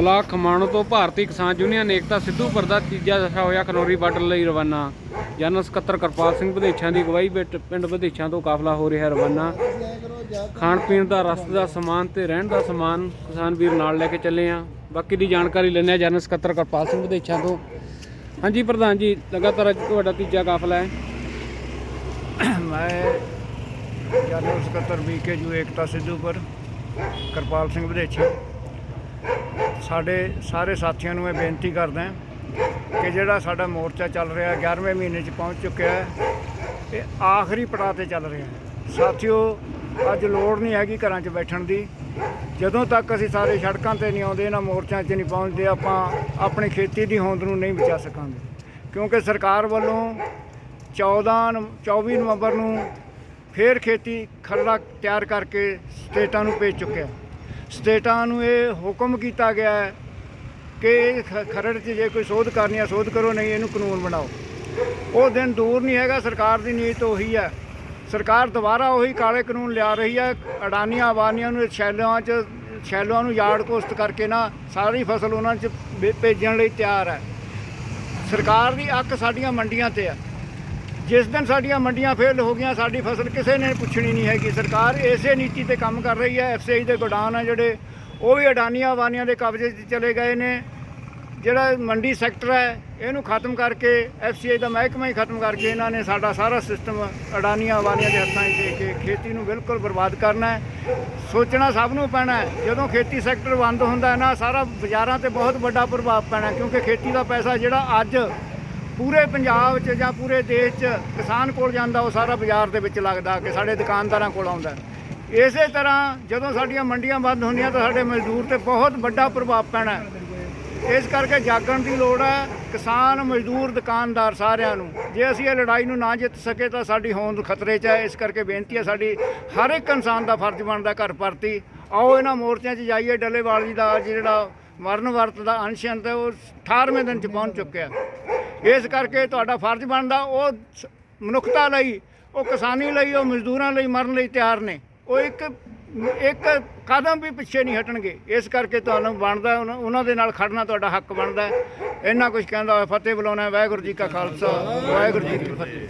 ਬਲਾ ਖਮਾਣੋ ਤੋਂ ਭਾਰਤੀ ਕਿਸਾਨ ਯੂਨੀਅਨ ਏਕਤਾ ਸਿੱਧੂਪੁਰ ਦਾ ਤੀਜਾ ਦਫਾ ਹੋਇਆ ਖਨੌਰੀ ਬਾਰਡਰ ਲਈ ਰਵਾਨਾ। ਜਨਰਲ ਸਕੱਤਰ ਕਿਰਪਾਲ ਸਿੰਘ ਵਿਦੇਸ਼ਾਂ ਦੀ ਅਗਵਾਈ ਵਿੱਚ ਪਿੰਡ ਵਿਦੇਸ਼ਾਂ ਤੋਂ ਕਾਫਲਾ ਹੋ ਰਿਹਾ ਰਵਾਨਾ। ਖਾਣ ਪੀਣ ਦਾ ਰਸਤ ਦਾ ਸਮਾਨ ਤੇ ਰਹਿਣ ਦਾ ਸਮਾਨ ਕਿਸਾਨ ਵੀਰ ਨਾਲ ਲੈ ਕੇ ਚੱਲੇ ਆ। ਬਾਕੀ ਦੀ ਜਾਣਕਾਰੀ ਲੈਂਦੇ ਆ ਜਨਰਲ ਸਕੱਤਰ ਕਿਰਪਾਲ ਸਿੰਘ ਵਿਦੇਸ਼ਾਂ ਤੋਂ। ਹਾਂਜੀ ਪ੍ਰਧਾਨ ਜੀ, ਲਗਾਤਾਰ ਅੱਜ ਤੁਹਾਡਾ ਤੀਜਾ ਕਾਫਲਾ ਹੈ। ਮੈਂ ਜਨਰਲ ਸਕੱਤਰ ਬੀਕੇ ਜੂ ਏਕਤਾ ਸਿੱਧੂਪੁਰ ਕਿਰਪਾਲ ਸਿੰਘ ਵਿਦੇਸ਼ੀ ਸਾਡੇ ਸਾਰੇ ਸਾਥੀਆਂ ਨੂੰ ਮੈਂ ਬੇਨਤੀ ਕਰਦਾ ਕਿ ਜਿਹੜਾ ਸਾਡਾ ਮੋਰਚਾ ਚੱਲ ਰਿਹਾ 11ਵੇਂ ਮਹੀਨੇ 'ਚ ਪਹੁੰਚ ਚੁੱਕਿਆ ਹੈ, ਇਹ ਆਖਰੀ ਪੜਾਅ ਤੇ ਚੱਲ ਰਿਹਾ ਸਾਥੀਓ, ਅੱਜ ਲੋੜ ਨਹੀਂ ਹੈਗੀ ਘਰਾਂ 'ਚ ਬੈਠਣ ਦੀ। ਜਦੋਂ ਤੱਕ ਅਸੀਂ ਸਾਰੇ ਸੜਕਾਂ ਤੇ ਨਹੀਂ ਆਉਂਦੇ, ਇਹਨਾਂ ਮੋਰਚਿਆਂ 'ਚ ਨਹੀਂ ਪਹੁੰਚਦੇ, ਆਪਾਂ ਆਪਣੀ ਖੇਤੀ ਦੀ ਹੋਂਦ ਨੂੰ ਨਹੀਂ ਬਚਾ ਸਕਾਂਗੇ। ਕਿਉਂਕਿ ਸਰਕਾਰ ਵੱਲੋਂ 14 ਨੂੰ 24 ਨਵੰਬਰ ਨੂੰ ਫੇਰ ਖੇਤੀ ਖਰੜਾ ਤਿਆਰ ਕਰਕੇ ਸਟੇਟਾਂ ਨੂੰ ਭੇਜ ਚੁੱਕਿਆ ਸਟੇਟਾਂ ਨੂੰ ਇਹ ਹੁਕਮ ਕੀਤਾ ਗਿਆ ਹੈ ਕਿ ਇਹ ਖਰੜ 'ਚ ਜੇ ਕੋਈ ਸੋਧ ਕਰਨੀ ਹੈ ਸੋਧ ਕਰੋ, ਨਹੀਂ ਇਹਨੂੰ ਕਾਨੂੰਨ ਬਣਾਓ। ਉਹ ਦਿਨ ਦੂਰ ਨਹੀਂ ਹੈਗਾ, ਸਰਕਾਰ ਦੀ ਨੀਤ ਉਹੀ ਹੈ। ਸਰਕਾਰ ਦੁਬਾਰਾ ਉਹੀ ਕਾਲੇ ਕਾਨੂੰਨ ਲਿਆ ਰਹੀ ਹੈ, ਅਡਾਨੀਆਂ, ਆਬਾਨੀਆਂ ਨੂੰ ਸ਼ੈਲੋਆਂ 'ਚ ਸ਼ੈਲੋਆਂ ਨੂੰ ਯਾਰਡ ਕੋਸਟ ਕਰਕੇ ਨਾ ਸਾਰੀ ਫਸਲ ਉਹਨਾਂ 'ਚ ਭੇਜਣ ਲਈ ਤਿਆਰ ਹੈ। ਸਰਕਾਰ ਦੀ ਅੱਖ ਸਾਡੀਆਂ ਮੰਡੀਆਂ ਤੇ ਹੈ। ਜਿਸ ਦਿਨ ਸਾਡੀਆਂ ਮੰਡੀਆਂ ਫੇਲ ਹੋ ਗਈਆਂ, ਸਾਡੀ ਫਸਲ ਕਿਸੇ ਨੇ ਪੁੱਛਣੀ ਨਹੀਂ ਹੈਗੀ। ਸਰਕਾਰ ਇਸੇ ਨੀਤੀ ਤੇ ਕੰਮ ਕਰ ਰਹੀ ਹੈ। ਐਫਸੀਆਈ ਦੇ ਗੋਡਾਊਨ ਆ ਜਿਹੜੇ, ਉਹ ਵੀ ਅਡਾਨੀਆਂ ਵਾਨੀਆਂ ਦੇ ਕਬਜ਼ੇ 'ਚ ਚਲੇ ਗਏ ਨੇ। ਜਿਹੜਾ ਮੰਡੀ ਸੈਕਟਰ ਹੈ, ਇਹਨੂੰ ਖਤਮ ਕਰਕੇ ਐਫਸੀਆਈ ਦਾ ਮਹਿਕਮਾ ਹੀ ਖਤਮ ਕਰਕੇ ਇਹਨਾਂ ਨੇ ਸਾਡਾ ਸਾਰਾ ਸਿਸਟਮ ਅਡਾਨੀਆਂ ਵਾਨੀਆਂ ਦੇ ਹੱਥਾਂ 'ਚ ਦੇ ਕੇ ਖੇਤੀ ਨੂੰ ਬਿਲਕੁਲ ਬਰਬਾਦ ਕਰਨਾ ਹੈ। ਸੋਚਣਾ ਸਭ ਨੂੰ ਪੈਣਾ ਹੈ। ਜਦੋਂ ਖੇਤੀ ਸੈਕਟਰ ਬੰਦ ਹੁੰਦਾ ਹੈ ਨਾ, ਸਾਰਾ ਬਾਜ਼ਾਰਾਂ ਤੇ ਬਹੁਤ ਵੱਡਾ ਪ੍ਰਭਾਵ ਪੈਣਾ ਕਿਉਂਕਿ ਖੇਤੀ ਦਾ ਪੈਸਾ ਜਿਹੜਾ ਅੱਜ ਪੂਰੇ ਪੰਜਾਬ 'ਚ ਜਾਂ ਪੂਰੇ ਦੇਸ਼ 'ਚ ਕਿਸਾਨ ਕੋਲ ਜਾਂਦਾ, ਉਹ ਸਾਰਾ ਬਾਜ਼ਾਰ ਦੇ ਵਿੱਚ ਲੱਗਦਾ ਕਿ ਸਾਡੇ ਦੁਕਾਨਦਾਰਾਂ ਕੋਲ ਆਉਂਦਾ। ਇਸੇ ਤਰ੍ਹਾਂ ਜਦੋਂ ਸਾਡੀਆਂ ਮੰਡੀਆਂ ਬੰਦ ਹੁੰਦੀਆਂ ਤਾਂ ਸਾਡੇ ਮਜ਼ਦੂਰ ਤੇ ਬਹੁਤ ਵੱਡਾ ਪ੍ਰਭਾਵ ਪੈਣਾ ਇਸ ਕਰਕੇ ਜਾਗਣ ਦੀ ਲੋੜ ਹੈ, ਕਿਸਾਨ, ਮਜ਼ਦੂਰ, ਦੁਕਾਨਦਾਰ ਸਾਰਿਆਂ ਨੂੰ। ਜੇ ਅਸੀਂ ਇਹ ਲੜਾਈ ਨੂੰ ਨਾ ਜਿੱਤ ਸਕੇ ਤਾਂ ਸਾਡੀ ਹੋਂਦ ਖਤਰੇ 'ਚ ਹੈ। ਇਸ ਕਰਕੇ ਬੇਨਤੀ ਹੈ ਸਾਡੀ ਹਰ ਇੱਕ ਇਨਸਾਨ ਦਾ ਫਰਜ਼ ਬਣਦਾ ਘਰ ਪਰਤੀ। ਆਓ ਇਹਨਾਂ ਮੋਰਚਿਆਂ 'ਚ ਜਾਈਏ, ਡੱਲੇਵਾਲ ਜੀ ਦਾ ਅੱਜ ਜਿਹੜਾ ਮਰਨ ਵਰਤ ਦਾ ਅਨਸ਼ਨ ਹੈ, ਉਹ 18ਵੇਂ ਦਿਨ 'ਚ ਪਹੁੰਚ ਚੁੱਕਿਆ। ਇਸ ਕਰਕੇ ਤੁਹਾਡਾ ਫਰਜ਼ ਬਣਦਾ, ਉਹ ਮਨੁੱਖਤਾ ਲਈ, ਉਹ ਕਿਸਾਨੀ ਲਈ, ਉਹ ਮਜ਼ਦੂਰਾਂ ਲਈ, ਮਰਨ ਲਈ ਤਿਆਰ ਨੇ। ਉਹ ਇੱਕ ਇੱਕ ਕਦਮ ਵੀ ਪਿੱਛੇ ਨਹੀਂ ਹਟਣਗੇ। ਇਸ ਕਰਕੇ ਤੁਹਾਨੂੰ ਬਣਦਾ ਉਹਨਾਂ- ਉਹਨਾਂ ਦੇ ਨਾਲ ਖੜਨਾ ਤੁਹਾਡਾ ਹੱਕ ਬਣਦਾ। ਇੰਨਾ ਕੁਝ ਕਹਿੰਦਾ ਹੋਇਆ, ਫਤਿਹ ਬੁਲਾਉਣਾ ਵਾਹਿਗੁਰੂ ਜੀ ਕਾ ਖਾਲਸਾ, ਵਾਹਿਗੁਰੂ ਜੀ ਕੀ ਫਤਿਹ।